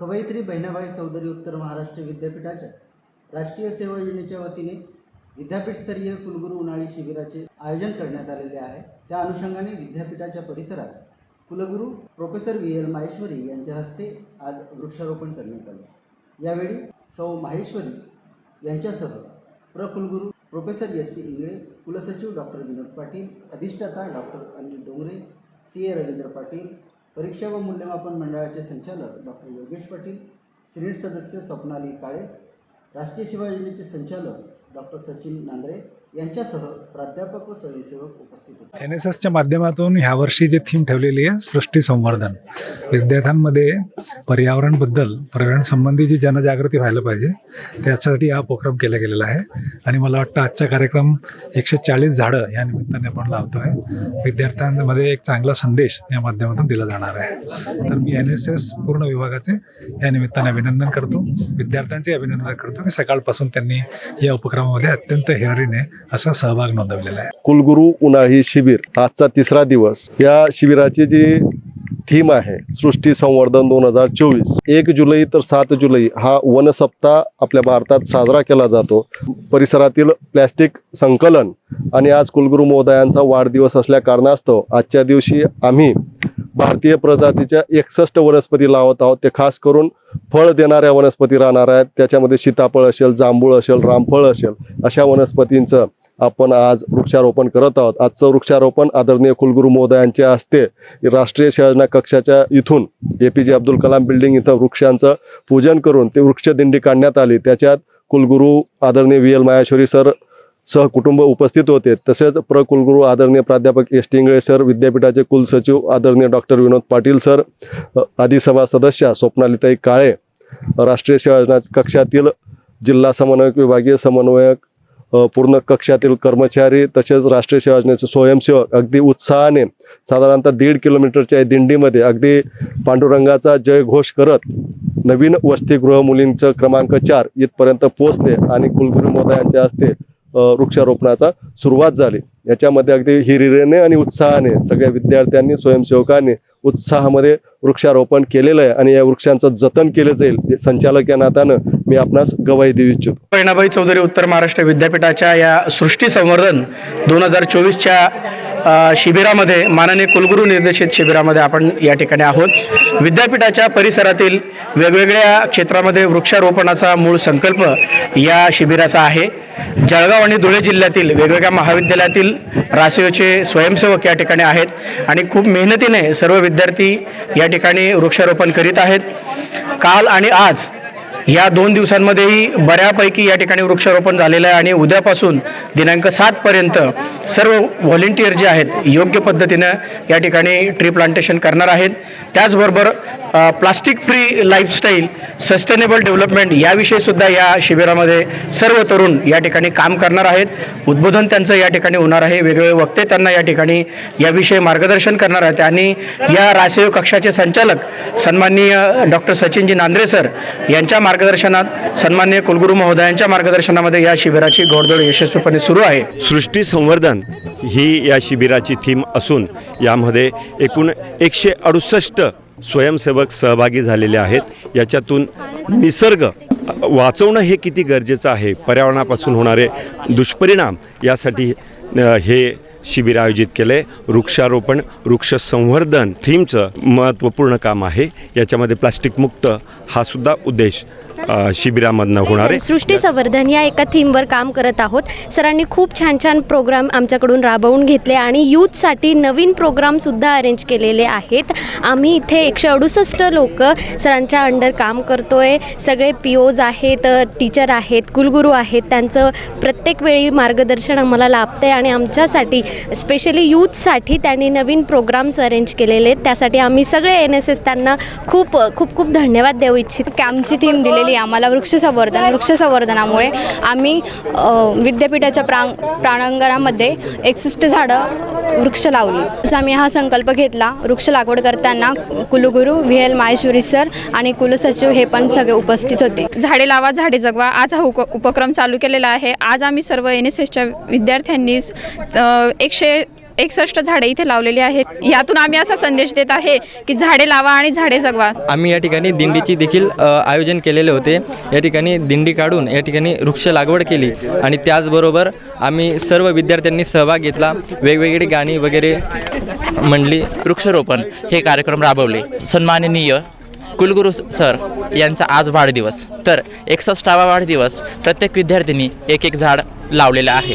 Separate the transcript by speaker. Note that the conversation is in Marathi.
Speaker 1: कवयित्री बहिणाबाई चौधरी उत्तर महाराष्ट्र विद्यापीठाच्या राष्ट्रीय सेवा योजनेच्या वतीने विद्यापीठस्तरीय कुलगुरू उन्हाळी शिबिराचे आयोजन करण्यात आलेले आहे. त्या अनुषंगाने विद्यापीठाच्या परिसरात कुलगुरू प्रोफेसर व्ही एल माहेश्वरी यांच्या हस्ते आज वृक्षारोपण करण्यात आले. यावेळी सौ माहेश्वरी यांच्यासह प्रकुलगुरू प्रोफेसर एस टी इंगळे कुलसचिव डॉक्टर विनोद पाटील अधिष्ठाता doctor Anil Dongre C A Ravindra Patil परीक्षा व मूल्यमापन मंडळाचे संचालक डॉक्टर योगेश पाटील सिनेट सदस्य स्वप्नाली काळे राष्ट्रीय सेवा योजनेचे संचालक डॉक्टर सचिन नांद्रे यांच्यासह प्राध्यापक व स्वयंसेवक उपस्थित होते.
Speaker 2: एन एस एसच्या माध्यमातून ह्यावर्षी जे थीम ठेवलेली आहे सृष्टी संवर्धन. विद्यार्थ्यांमध्ये पर्यावरणबद्दल पर्यावरण संबंधी जी जनजागृती व्हायला पाहिजे त्यासाठी हा उपक्रम केला गेलेला आहे. आणि मला वाटतं आजचा कार्यक्रम एकशे चाळीस झाडं या निमित्ताने आपण लावतो आहे विद्यार्थ्यांमध्ये एक चांगला संदेश या माध्यमातून दिला जाणार आहे. तर मी एन एस एस पूर्ण विभागाचे या निमित्ताने अभिनंदन करतो. विद्यार्थ्यांचे अभिनंदन करतो की सकाळपासून त्यांनी या उपक्रमामध्ये अत्यंत हिरारीने असा सहभाग नोंदवलेला आहे.
Speaker 3: कुलगुरू उन्हाळी शिबिर आजचा तिसरा दिवस. या शिबिराची जी थीम आहे सृष्टी संवर्धन दोन हजार चोवीस. एक जुलै तर सात जुलै हा वन सप्ताह आपल्या भारतात साजरा केला जातो. परिसरातील प्लॅस्टिक संकलन आणि आज कुलगुरू महोदयांचा वाढदिवस असल्या कारणास्तव आजच्या दिवशी आम्ही भारतीय प्रजातीच्या एकसष्ट वनस्पती लावत आहोत. ते खास करून फळ देणाऱ्या वनस्पती राहणार आहेत. त्याच्यामध्ये सीताफळ असेल जांभूळ असेल रामफळ असेल अशा वनस्पतींचं आपण आज वृक्षारोपण करत आहोत. आजचं वृक्षारोपण आदरणीय कुलगुरू महोदयांच्या हस्ते राष्ट्रीय संयोजना कक्षाच्या इथून ए पी जे अब्दुल कलाम बिल्डिंग इथं वृक्षांचं पूजन करून ते वृक्षदिंडी काढण्यात आली. त्याच्यात कुलगुरू आदरणीय व्ही एल माहेश्वरी सर सहकुटुंब उपस्थित होते. तसेच प्रकुलगुरू आदरणीय प्राध्यापक एस टी इंगळे सर विद्यापीठाचे कुलसचिव आदरणीय डॉक्टर विनोद पाटील सर आदिसभा सभा सदस्या स्वप्नालिताई काळे राष्ट्रीय सेवा योजना कक्षातील जिल्हा समन्वयक विभागीय समन्वयक पूर्ण कक्षातील कर्मचारी तसेच राष्ट्रीय सेवा योजनेचे स्वयंसेवक अगदी उत्साहाने साधारणतः दीड किलोमीटरच्या दिंडीमध्ये अगदी पांडुरंगाचा जयघोष करत नवीन वसतिगृह मुलींचं क्रमांक चार इथपर्यंत पोहोचले आणि कुलगुरू महोदयांच्या हस्ते वृक्षारोपणाचा सुरुवात झाली. याच्यामध्ये अगदी हिरिरेने आणि उत्साहाने सगळ्या विद्यार्थ्यांनी स्वयंसेवकांनी उत्साहामध्ये वृक्षारोपण केलेलं आहे. आणि या वृक्षांचं जतन केलं जाईल संचालक या नात्यानं मी आपणास गवाही देऊ इच्छितो.
Speaker 4: बहिणाबाई चौधरी उत्तर महाराष्ट्र विद्यापीठाच्या या सृष्टी संवर्धन दोन हजार चोवीसच्या शिबिरामध्ये माननीय कुलगुरू निर्देशित शिबिरामध्ये आपण या ठिकाणी आहोत. विद्यापीठाच्या परिसरातील वेगवेगळ्या क्षेत्रामध्ये वृक्षारोपणाचा मूळ संकल्प या शिबिराचा आहे. जळगाव आणि धुळे जिल्ह्यातील वेगवेगळ्या महाविद्यालयातील रासयोचे स्वयंसेवक या ठिकाणी आहेत आणि खूप मेहनतीने सर्व विद्यार्थी या ठिकाणी वृक्षारोपण करीत आहेत. काल आणि आज या दोन दिवसांमध्येही बऱ्यापैकी या ठिकाणी वृक्षारोपण झालेलं आहे आणि उद्यापासून दिनांक सातपर्यंत सर्व व्हॉलेंटियर जे आहेत योग्य पद्धतीनं या ठिकाणी ट्री प्लांटेशन करणार आहेत. त्याचबरोबर plastic free lifestyle sustainable development याविषयी सुद्धा या शिबिरामध्ये सर्व तरुण या ठिकाणी काम करणार आहेत. उद्बोधन त्यांचं या ठिकाणी होणार आहे. वेगवेगळे वक्ते त्यांना या ठिकाणी याविषयी मार्गदर्शन करणार आहेत. आणि या राजसेवा कक्षाचे संचालक सन्माननीय डॉक्टर सचिनजी नांद्रे सर यांच्या मार्गदर्शनात सन्माननीय कुलगुरू महोदयांच्या मार्गदर्शनामध्ये या शिबिराची घोडदौड यशस्वीपणे सुरू आहे.
Speaker 5: सृष्टी संवर्धन ही या शिबिराची थीम असून यामध्ये एकूण एकशे अडुसष्ट स्वयंसेवक सहभागी झालेले आहेत. याच्यातून निसर्ग वाचवणं हे किती गरजेचं आहे? पर्यावरणापासून होणारे दुष्परिणाम यासाठी हे शिबिर आयोजित केलं आहे वृक्षारोपण वृक्ष संवर्धन थीमचं महत्त्वपूर्ण काम आहे. याच्यामध्ये प्लास्टिकमुक्त हा सुद्धा उद्देश शिबिरामधनं होणार. आहे
Speaker 6: सृष्टी संवर्धन या एका थीमवर काम करत आहोत. सरांनी खूप छान छान प्रोग्राम आमच्याकडून राबवून घेतले आणि यूथसाठी नवीन प्रोग्रामसुद्धा अरेंज केलेले आहेत. आम्ही इथे एकशे अडुसष्ट लोक सरांच्या अंडर काम करतो आहे सगळे पी ओज आहेत टीचर आहेत कुलगुरू आहेत. त्यांचं प्रत्येक वेळी मार्गदर्शन आम्हाला लाभतं आहे आणि आमच्यासाठी स्पेशली यूथसाठी त्यांनी नवीन प्रोग्राम्स अरेंज केलेले आहेत. त्यासाठी आम्ही सगळे एन एस एस त्यांना खूप खूप खूप धन्यवाद देऊ इच्छित.
Speaker 7: कॅम्पची थीम दिलेली मिळालेली आम्हाला वृक्ष संवर्धन वृक्ष संवर्धनामुळे आम्ही विद्यापीठाच्या प्रांग प्रांगणामध्ये एकसष्ट झाडं वृक्ष लावली. तसं आम्ही हा संकल्प घेतला. वृक्ष लागवड करताना कुलगुरू व्ही. एल. माहेश्वरी सर आणि कुलसचिव हे पण सगळे उपस्थित होते.
Speaker 8: झाडे लावा झाडे जगवा. आज हा उप उपक्रम चालू केलेला आहे. आज आम्ही सर्व एन एस एसच्या विद्यार्थ्यांनी एकशे एकसष्ट झाडे इथे लावलेली आहेत. यातून आम्ही असा संदेश देत आहे की झाडे लावा आणि झाडे जगवा.
Speaker 9: आम्ही या ठिकाणी दिंडीची देखील आयोजन केलेले होते. या ठिकाणी दिंडी काढून या ठिकाणी वृक्ष लागवड केली आणि त्याचबरोबर आम्ही सर्व विद्यार्थ्यांनी सहभाग घेतला. वेगवेगळी गाणी वगैरे म्हणली.
Speaker 10: वृक्षारोपण हे कार्यक्रम राबवले. सन्माननीय कुलगुरू सर यांचा आज वाढदिवस. तर एकसष्टावा वाढदिवस प्रत्येक विद्यार्थ्यांनी एक एक झाड लावलेलं आहे.